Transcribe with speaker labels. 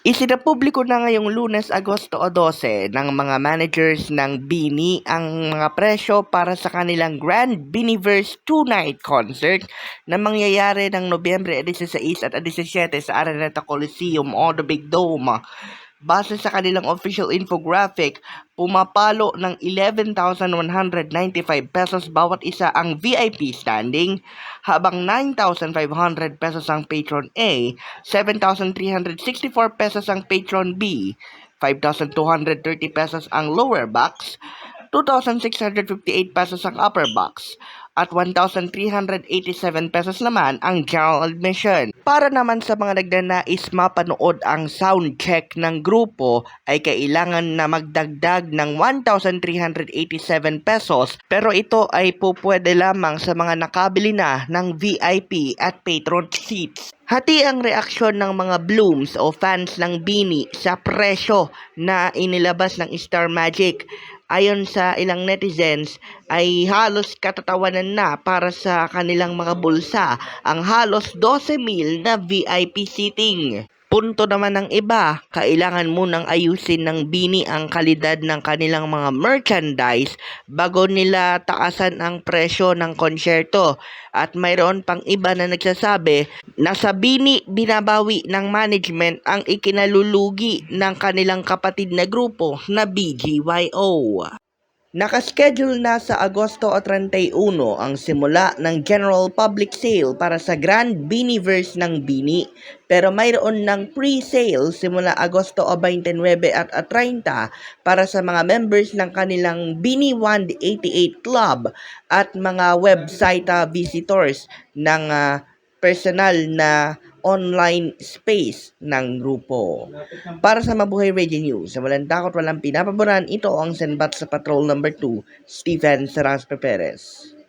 Speaker 1: Isinapubliko na ngayong Lunes, Agosto 12 ng mga managers ng Bini ang mga presyo para sa kanilang Grand Biniverse 2-night concert na mangyayari ng Nobyembre 16 at 17 sa Araneta Coliseum o The Big Dome. Base sa kanilang official infographic, pumapalo ng 11,195 pesos bawat isa ang VIP standing, habang 9,500 pesos ang patron A, 7,364 pesos ang patron B, 5,230 pesos ang lower box, 2,658 pesos ang upper box, at 1,387 pesos naman ang general admission. Para naman sa mga nagnanais mapanood ang sound check ng grupo ay kailangan na magdagdag ng 1,387 pesos pero ito ay pupwede lamang sa mga nakabili na ng VIP at patron seats. Hati ang reaksyon ng mga blooms o fans ng Bini sa presyo na inilabas ng Star Magic. Ayon sa ilang netizens ay halos katatawanan na para sa kanilang mga bulsa ang halos 12,000 na VIP seating. Punto naman ng iba, kailangan munang ayusin ng Bini ang kalidad ng kanilang mga merchandise bago nila taasan ang presyo ng konsyerto. At mayroon pang iba na nagsasabi na sa Bini binabawi ng management ang ikinalulugi ng kanilang kapatid na grupo na BGYO. Nakaschedule na sa Agosto 31 ang simula ng general public sale para sa Grand Biniverse ng Bini. Pero mayroon ng pre-sale simula Agosto 29 at 30 para sa mga members ng kanilang Bini 188 Club at mga website ah, visitors ng ah, personal na online space ng grupo. Para sa Mabuhay Radio News, sa walang takot, walang pinapaboran, ito ang Senbat sa Patrol number 2, Stephen Saraspe Perez.